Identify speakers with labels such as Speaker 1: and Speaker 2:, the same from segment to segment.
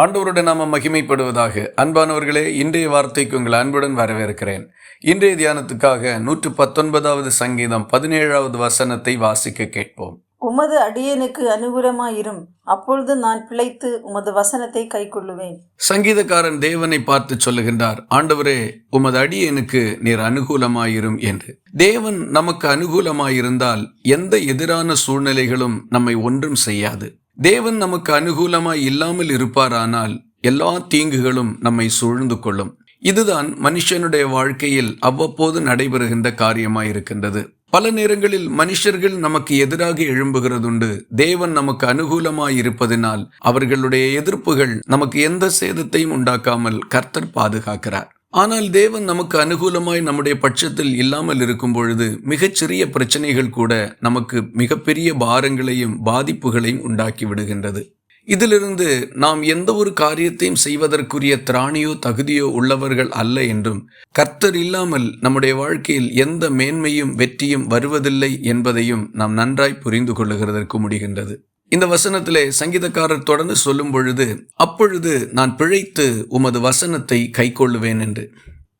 Speaker 1: ஆண்டவருடைய நாம மகிமைப்படுவதாக. அன்பானவர்களே இன்றைய வார்த்தைக்கு உங்கள் அன்புடன் வரவேற்கிறேன். இன்றைய தியானத்துக்காக நூற்று பத்தொன்பதாவது சங்கீதம் பதினேழாவது வசனத்தை வாசிக்க கேட்போம்.
Speaker 2: உமது அடியேனுக்கு அனுகூலமாயிரும். அப்பொழுது நான் பிழைத்து உமது வசனத்தை கைக்கொள்ளுவேன்.
Speaker 1: சங்கீதக்காரன் தேவனை பார்த்து சொல்லுகின்றார் ஆண்டவரே உமது அடியேனுக்கு நீர் அனுகூலமாயிரும் என்று. தேவன் நமக்கு அனுகூலமாயிருந்தால் எந்த எதிரான சூழ்நிலைகளும் நம்மை ஒன்றும் செய்யாது. தேவன் நமக்கு அனுகூலமாய் இல்லாமல் இருப்பாரானால் எல்லா தீங்குகளும் நம்மை சூழ்ந்து கொள்ளும். இதுதான் மனுஷனுடைய வாழ்க்கையில் அவ்வப்போது நடைபெறுகின்ற காரியமாயிருக்கின்றது. பல நேரங்களில் மனுஷர்கள் நமக்கு எதிராக எழும்புகிறதுண்டு. தேவன் நமக்கு அனுகூலமாய் இருப்பதினால் அவர்களுடைய எதிர்ப்புகள் நமக்கு எந்த சேதத்தையும் உண்டாக்காமல் கர்த்தர் பாதுகாக்கிறார். ஆனால் தேவன் நமக்கு அனுகூலமாய் நம்முடைய பட்சத்தில் இல்லாமல் இருக்கும் பொழுது மிகச்சிறிய பிரச்சனைகள் கூட நமக்கு மிகப்பெரிய பாரங்களையும் பாதிப்புகளையும் உண்டாக்கி விடுகின்றது. இதிலிருந்து நாம் எந்த ஒரு காரியத்தையும் செய்வதற்குரிய திராணியோ தகுதியோ உள்ளவர்கள் அல்ல என்றும் கர்த்தர் இல்லாமல் நம்முடைய வாழ்க்கையில் எந்த மேன்மையும் வெற்றியும் வருவதில்லை என்பதையும் நாம் நன்றாய் புரிந்து கொள்ளுகிறதற்கு முடிகின்றது. இந்த வசனத்திலே சங்கீதக்காரர் தொடர்ந்து சொல்லும் பொழுது அப்பொழுது நான் பிழைத்து உமது வசனத்தை கைக்கொள்ளுவேன் என்று.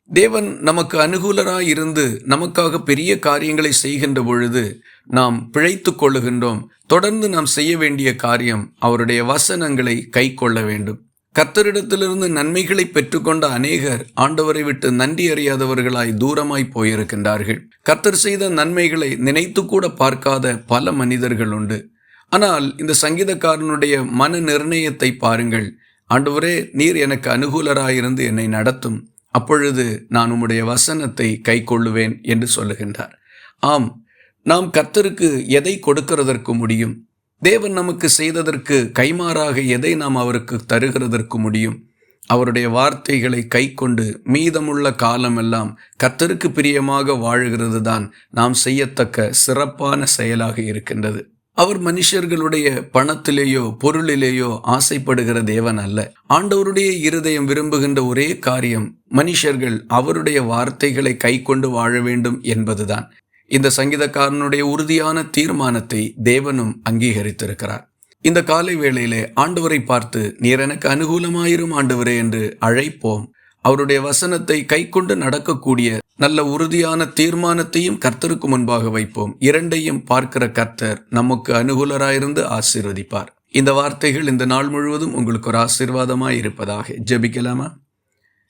Speaker 1: தேவன் நமக்கு அனுகூலராய் இருந்து நமக்காக பெரிய காரியங்களை செய்கின்ற பொழுது நாம் பிழைத்து கொள்ளுகின்றோம். தொடர்ந்து நாம் செய்ய வேண்டிய காரியம் அவருடைய வசனங்களை கை கொள்ள வேண்டும். கத்தரிடத்திலிருந்து நன்மைகளை பெற்றுக்கொண்ட அநேகர் ஆண்டவரை விட்டு நன்றி அறியாதவர்களாய் தூரமாய் போயிருக்கின்றார்கள். கர்த்தர் செய்த நன்மைகளை நினைத்து கூட பார்க்காத பல மனிதர்கள் உண்டு. ஆனால் இந்த சங்கீதக்காரனுடைய மன நிர்ணயத்தை பாருங்கள். ஆண்டவரே நீர் எனக்கு அனுகூலராயிருந்து என்னை நடத்தும். அப்பொழுது நான் உம்முடைய வசனத்தை கை கொள்ளுவேன் என்று சொல்லுகின்றார். ஆம் நாம் கர்த்தருக்கு எதை கொடுக்கிறதற்கு முடியும்? தேவன் நமக்கு செய்ததற்கு கைமாறாக எதை நாம் அவருக்கு தருகிறதற்கு முடியும்? அவருடைய வார்த்தைகளை கை கொண்டு மீதமுள்ள காலமெல்லாம் கர்த்தருக்கு பிரியமாக வாழுகிறது தான் நாம் செய்யத்தக்க சிறப்பான செயலாக இருக்கின்றது. அவர் மனுஷர்களுடைய பணத்திலேயோ பொருளிலேயோ ஆசைப்படுகிற தேவன் அல்ல. ஆண்டவருடைய இருதயம் விரும்புகின்ற ஒரே காரியம் மனுஷர்கள் அவருடைய வார்த்தைகளை கை கொண்டு வாழ வேண்டும் என்பதுதான். இந்த சங்கீதக்காரனுடைய உறுதியான தீர்மானத்தை தேவனும் அங்கீகரித்திருக்கிறார். இந்த காலை வேளையிலே ஆண்டவரை பார்த்து நீர் எனக்கு அனுகூலமாயிரும் ஆண்டவரே என்று அழைப்போம். அவருடைய வசனத்தை கைக்கொண்டு நடக்கக்கூடிய நல்ல உறுதியான தீர்மானத்தையும் கர்த்தருக்கு முன்பாக வைப்போம். இரண்டையும் பார்க்கிற கர்த்தர் நமக்கு அனுகூலராயிருந்து ஆசீர்வதிப்பார். இந்த வார்த்தைகள் இந்த நாள் முழுவதும் உங்களுக்கு ஒரு ஆசீர்வாதமாய் இருப்பதாக ஜெபிக்கலாமா?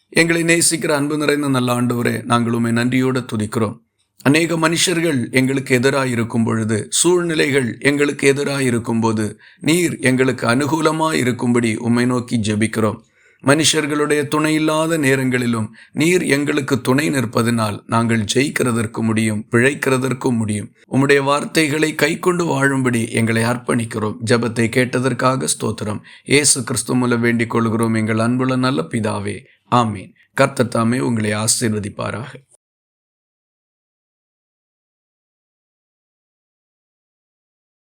Speaker 1: எங்களை நேசிக்கிற அன்பு நிறைந்த நல்ல ஆண்டவரே நாங்கள் உண்மை நன்றியோடு துதிக்கிறோம். அநேக மனுஷர்கள் எங்களுக்கு எதிராக இருக்கும் பொழுது சூழ்நிலைகள் எங்களுக்கு எதிராக இருக்கும்போது நீர் எங்களுக்கு அனுகூலமாக இருக்கும்படி உம்மை நோக்கி ஜெபிக்கிறோம். மனுஷர்களுடைய துணை இல்லாத நேரங்களிலும் நீர் எங்களுக்கு துணை நிற்பதனால் நாங்கள் ஜெயிக்கிறதற்கு முடியும் பிழைக்கிறதற்கும் முடியும். உம்முடைய வார்த்தைகளை கை கொண்டு வாழும்படி எங்களை அர்ப்பணிக்கிறோம். ஜபத்தை கேட்டதற்காக ஸ்தோத்திரம். ஏசு கிறிஸ்து மூலம் வேண்டிக் கொள்கிறோம். எங்கள் அன்புள்ள நல்ல பிதாவே. ஆமீன். கர்த்தத்தாமே உங்களை ஆசீர்வதிப்பாராக.